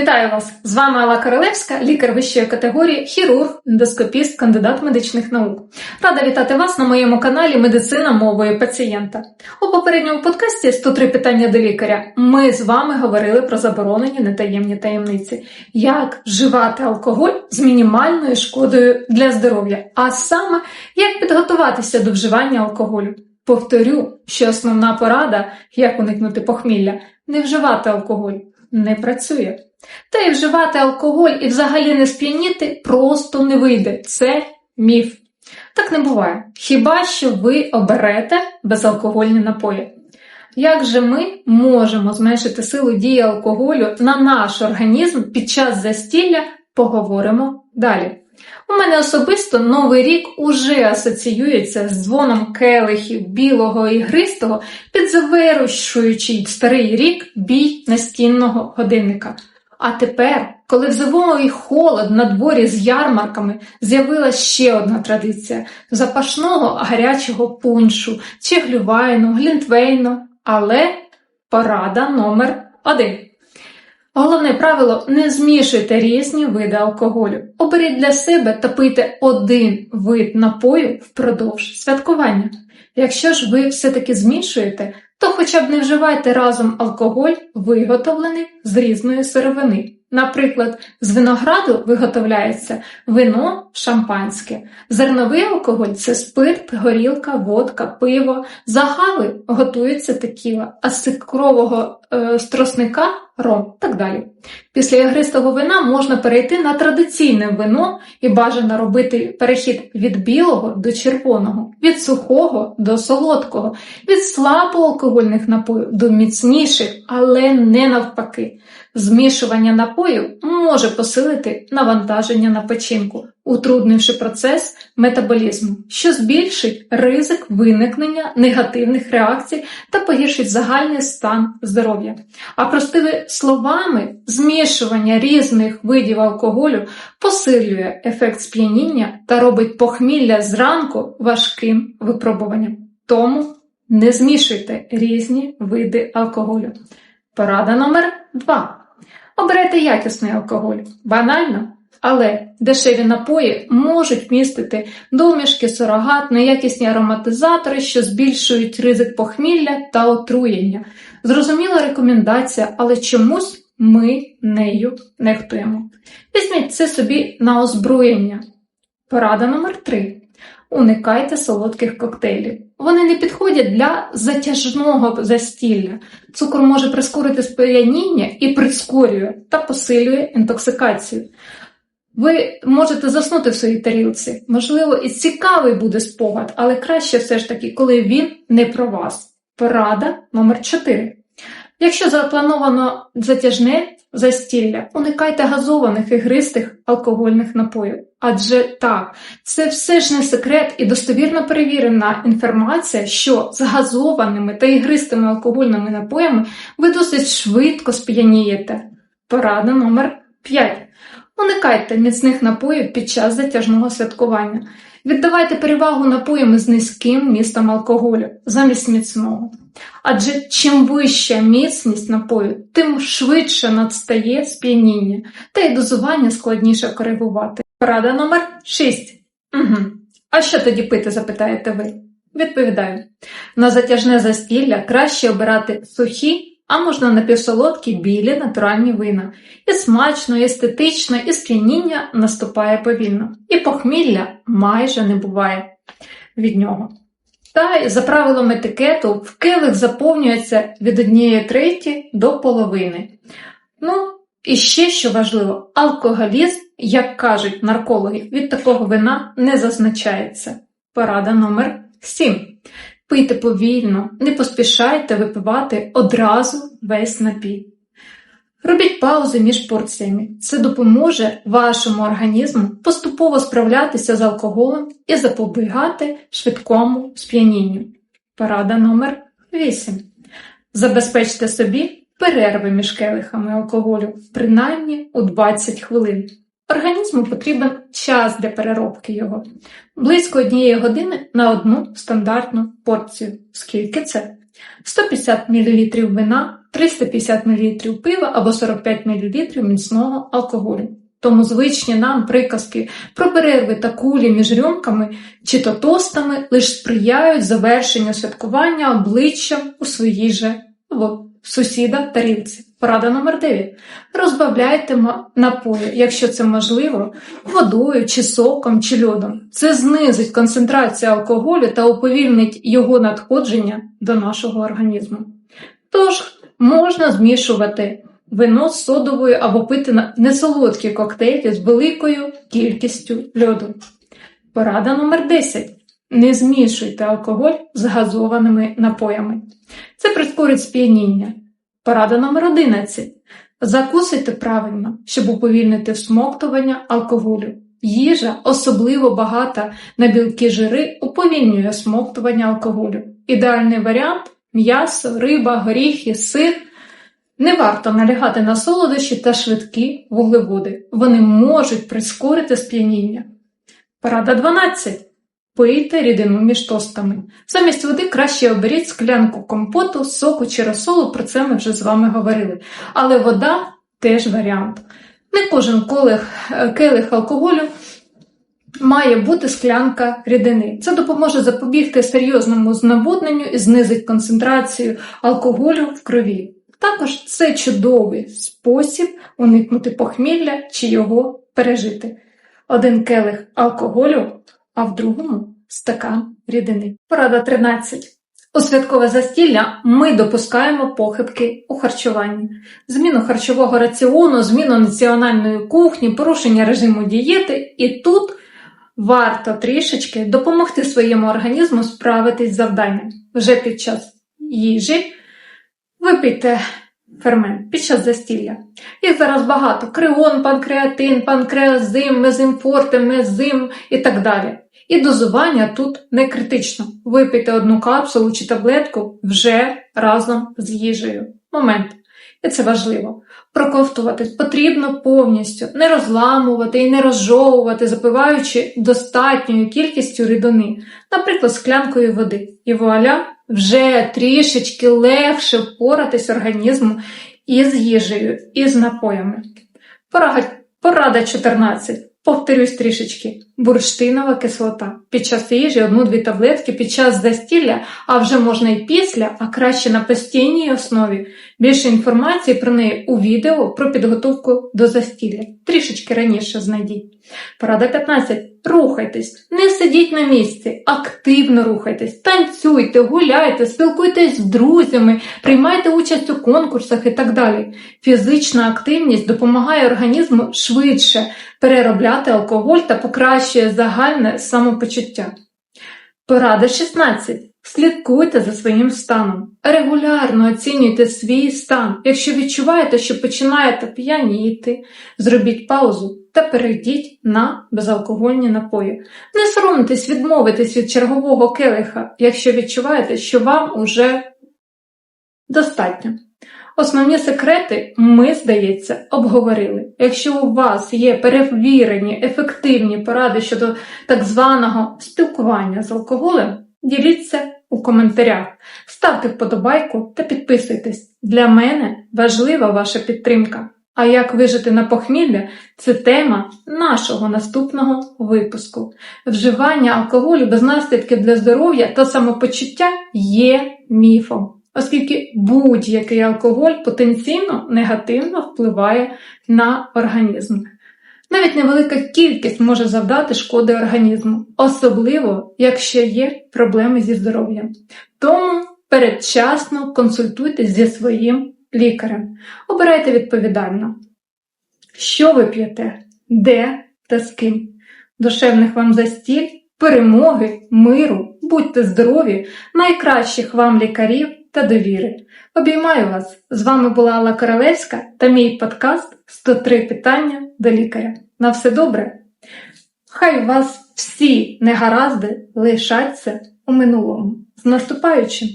Вітаю вас! З вами Алла Королевська, лікар вищої категорії, хірург, ендоскопіст, кандидат медичних наук. Рада вітати вас на моєму каналі Медицина мовою пацієнта. У попередньому подкасті «103 питання до лікаря ми з вами говорили про заборонені нетаємні таємниці, як вживати алкоголь з мінімальною шкодою для здоров'я, а саме як підготуватися до вживання алкоголю. Повторю, що основна порада, як уникнути похмілля, не вживати алкоголь, не працює. Та й вживати алкоголь і взагалі не сп'яніти просто не вийде. Це міф. Так не буває. Хіба що ви оберете безалкогольні напої? Як же ми можемо зменшити силу дії алкоголю на наш організм під час застілля, поговоримо далі. У мене особисто новий рік уже асоціюється з дзвоном келихів білого і гристого під завершуючий старий рік бій настінного годинника. А тепер, коли в зимовий холод на дворі з ярмарками з'явилася ще одна традиція запашного гарячого пуншу, чи глювайну, глінтвейну, але порада номер один. Головне правило не змішуйте різні види алкоголю. Оберіть для себе та пийте один вид напою впродовж святкування. Якщо ж ви все-таки змішуєте, то хоча б не вживайте разом алкоголь, виготовлений з різної сировини. Наприклад, з винограду виготовляється вино, шампанське, зерновий алкоголь це спирт, горілка, водка, пиво, загали готується текіла, а з цукрового е, стросника ром, так далі. Після ягристого вина можна перейти на традиційне вино і бажано робити перехід від білого до червоного, від сухого до солодкого, від слабоалкогольних напоїв до міцніших, але не навпаки. Змішування напоїв може посилити навантаження на печінку, утруднивши процес метаболізму, що збільшить ризик виникнення негативних реакцій та погіршить загальний стан здоров'я. А простими словами, змішування різних видів алкоголю посилює ефект сп'яніння та робить похмілля зранку важким випробуванням. Тому не змішуйте різні види алкоголю. Порада номер 2. Оберете якісний алкоголь. Банально, але дешеві напої можуть містити домішки, сурогат, неякісні ароматизатори, що збільшують ризик похмілля та отруєння. Зрозуміла рекомендація, але чомусь ми нею нехтуємо. Візьміть це собі на озброєння. Порада номер 3. Уникайте солодких коктейлів. Вони не підходять для затяжного застілля. Цукор може прискорити сп'яніння і прискорює та посилює інтоксикацію. Ви можете заснути в своїй тарілці. Можливо, і цікавий буде спогад, але краще все ж таки, коли він не про вас. Порада номер 4. Якщо заплановано затяжне застілля, уникайте газованих і гристих алкогольних напоїв. Адже так, це все ж не секрет і достовірно перевірена інформація, що з газованими та ігристими алкогольними напоями ви досить швидко сп'янієте. Порада номер 5. Уникайте міцних напоїв під час затяжного святкування. Віддавайте перевагу напоям з низьким містом алкоголю замість міцного. Адже чим вища міцність напою, тим швидше надстає сп'яніння, та й дозування складніше коригувати. Порада номер 6. Угу. А що тоді пити, запитаєте ви? Відповідаю: на затяжне застілля краще обирати сухі а можна напівсолодкі білі натуральні вина. І смачно, і естетично, і сп'яніння наступає повільно, і похмілля майже не буває від нього. Та й за правилом етикету в келих заповнюється від однієї треті до половини. Ну, і ще що важливо, алкоголізм, як кажуть наркологи, від такого вина не зазначається. Порада номер 7. Пийте повільно, не поспішайте випивати одразу весь напій. Робіть паузи між порціями. Це допоможе вашому організму поступово справлятися з алкоголем і запобігати швидкому сп'янінню. Порада номер 8. Забезпечте собі перерви між келихами алкоголю, принаймні у 20 хвилин. Організму потрібен час для переробки його. Близько однієї години на одну стандартну порцію. Скільки це? 150 мл вина, 350 мл пива або 45 мл міцного алкоголю. Тому звичні нам приказки про перерви та кулі між рюмками чи то тостами лише сприяють завершенню святкування обличчям у своїй же сусіда тарілці. Порада номер 9. Розбавляйте напої, якщо це можливо, водою чи соком чи льодом. Це знизить концентрацію алкоголю та уповільнить його надходження до нашого організму. Тож можна змішувати вино з содовою або пити несолодкі коктейлі з великою кількістю льоду. Порада номер 10. Не змішуйте алкоголь з газованими напоями. Це прискорить сп'яніння. Порада номер 11. Закусуйте правильно, щоб уповільнити всмоктування алкоголю. Їжа, особливо багата на білки жири, уповільнює всмоктування алкоголю. Ідеальний варіант м'ясо, риба, горіхи, сир. Не варто налягати на солодощі та швидкі вуглеводи. Вони можуть прискорити сп'яніння. Порада 12. Пийте рідину між тостами. Замість води краще оберіть склянку компоту, соку чи розсолу, про це ми вже з вами говорили. Але вода теж варіант. Не кожен колих, е, келих алкоголю має бути склянка рідини. Це допоможе запобігти серйозному зневодненню і знизить концентрацію алкоголю в крові. Також це чудовий спосіб уникнути похмілля чи його пережити. Один келих алкоголю, а в другому стакан рідини. Порада 13. У святкове застілля ми допускаємо похибки у харчуванні, зміну харчового раціону, зміну національної кухні, порушення режиму дієти, і тут варто трішечки допомогти своєму організму справитись з завданням. Вже під час їжі випийте фермент під час застілля. Їх зараз багато: креон, панкреатин, панкреазим, мезимфорте, мезим і так далі. І дозування тут не критично. Випийте одну капсулу чи таблетку вже разом з їжею. Момент. І це важливо. Проковтувати потрібно повністю, не розламувати і не розжовувати, запиваючи достатньою кількістю рідини, наприклад, склянкою води. І вуаля, вже трішечки легше впоратись організму із їжею, і з напоями. Порада 14. Повторюсь трішечки. Бурштинова кислота. Під час їжі одну-дві таблетки, під час застілля, а вже можна і після, а краще на постійній основі. Більше інформації про неї у відео про підготовку до застілля. Трішечки раніше знайдіть. Порада 15. Рухайтесь, не сидіть на місці, активно рухайтесь, танцюйте, гуляйте, спілкуйтесь з друзями, приймайте участь у конкурсах і так далі. Фізична активність допомагає організму швидше переробляти алкоголь та покращує загальне самопочуття. Порада 16. Слідкуйте за своїм станом. Регулярно оцінюйте свій стан. Якщо відчуваєте, що починаєте п'яніти, зробіть паузу та перейдіть на безалкогольні напої. Не соромтесь відмовитись від чергового келиха, якщо відчуваєте, що вам уже достатньо. Основні секрети ми, здається, обговорили. Якщо у вас є перевірені, ефективні поради щодо так званого спілкування з алкоголем, діліться у коментарях, ставте вподобайку та підписуйтесь. Для мене важлива ваша підтримка. А як вижити на похмілля це тема нашого наступного випуску. Вживання алкоголю без наслідків для здоров'я та самопочуття є міфом оскільки будь-який алкоголь потенційно негативно впливає на організм. Навіть невелика кількість може завдати шкоди організму, особливо якщо є проблеми зі здоров'ям. Тому передчасно консультуйтесь зі своїм лікарем. Обирайте відповідально, що ви п'єте, де та з ким. Душевних вам застіль, перемоги, миру, будьте здорові, найкращих вам лікарів та довіри. Обіймаю вас! З вами була Алла Королевська та мій подкаст «103 питання до лікаря. На все добре! Хай у вас всі негаразди лишаться у минулому. З наступаючим!